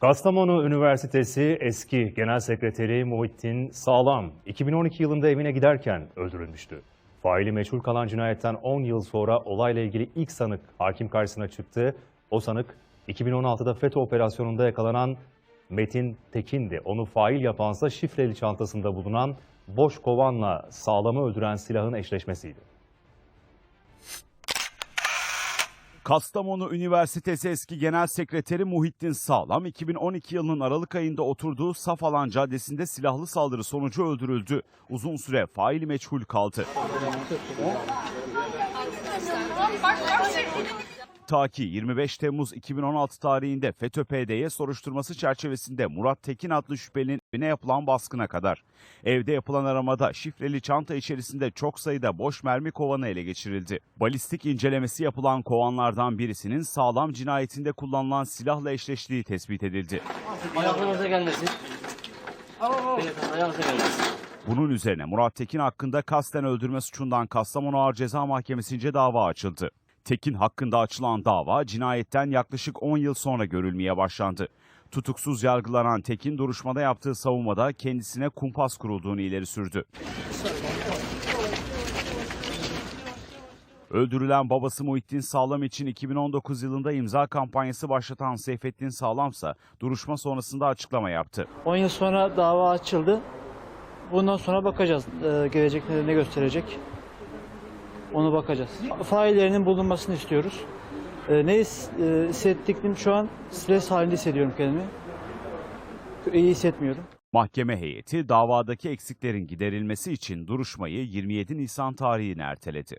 Kastamonu Üniversitesi eski Genel Sekreteri Muhittin Sağlam 2012 yılında evine giderken öldürülmüştü. Faili meçhul kalan cinayetten 10 yıl sonra olayla ilgili ilk sanık hakim karşısına çıktı. O sanık 2016'da FETÖ operasyonunda yakalanan Metin Tekin'di. Onu fail yapansa şifreli çantasında bulunan boş kovanla sağlamı öldüren silahın eşleşmesiydi. Kastamonu Üniversitesi eski Genel Sekreteri Muhittin Sağlam 2012 yılının Aralık ayında oturduğu Safalan Caddesi'nde silahlı saldırı sonucu öldürüldü. Uzun süre faili meçhul kaldı. Ta ki 25 Temmuz 2016 tarihinde FETÖ-PDY soruşturması çerçevesinde Murat Tekin adlı şüphelinin evine yapılan baskına kadar. Evde yapılan aramada şifreli çanta içerisinde çok sayıda boş mermi kovanı ele geçirildi. Balistik incelemesi yapılan kovanlardan birisinin sağlam cinayetinde kullanılan silahla eşleştiği tespit edildi. Ayaklarınıza gelmesin. Ayağınıza gelmesin. Bunun üzerine Murat Tekin hakkında kasten öldürme suçundan Kastamonu Ağır Ceza Mahkemesi'nce dava açıldı. Tekin hakkında açılan dava cinayetten yaklaşık 10 yıl sonra görülmeye başlandı. Tutuksuz yargılanan Tekin duruşmada yaptığı savunmada kendisine kumpas kurulduğunu ileri sürdü. Öldürülen babası Muhittin Sağlam için 2019 yılında imza kampanyası başlatan Seyfettin Sağlamsa duruşma sonrasında açıklama yaptı. 10 yıl sonra dava açıldı. Bundan sonra bakacağız. Ee, gelecekte ne gösterecek? Onu bakacağız. Faillerinin bulunmasını istiyoruz. Ee, ne his- e, şu an stres halinde hissediyorum kendimi. İyi hissetmiyorum. Mahkeme heyeti davadaki eksiklerin giderilmesi için duruşmayı 27 Nisan tarihine erteledi.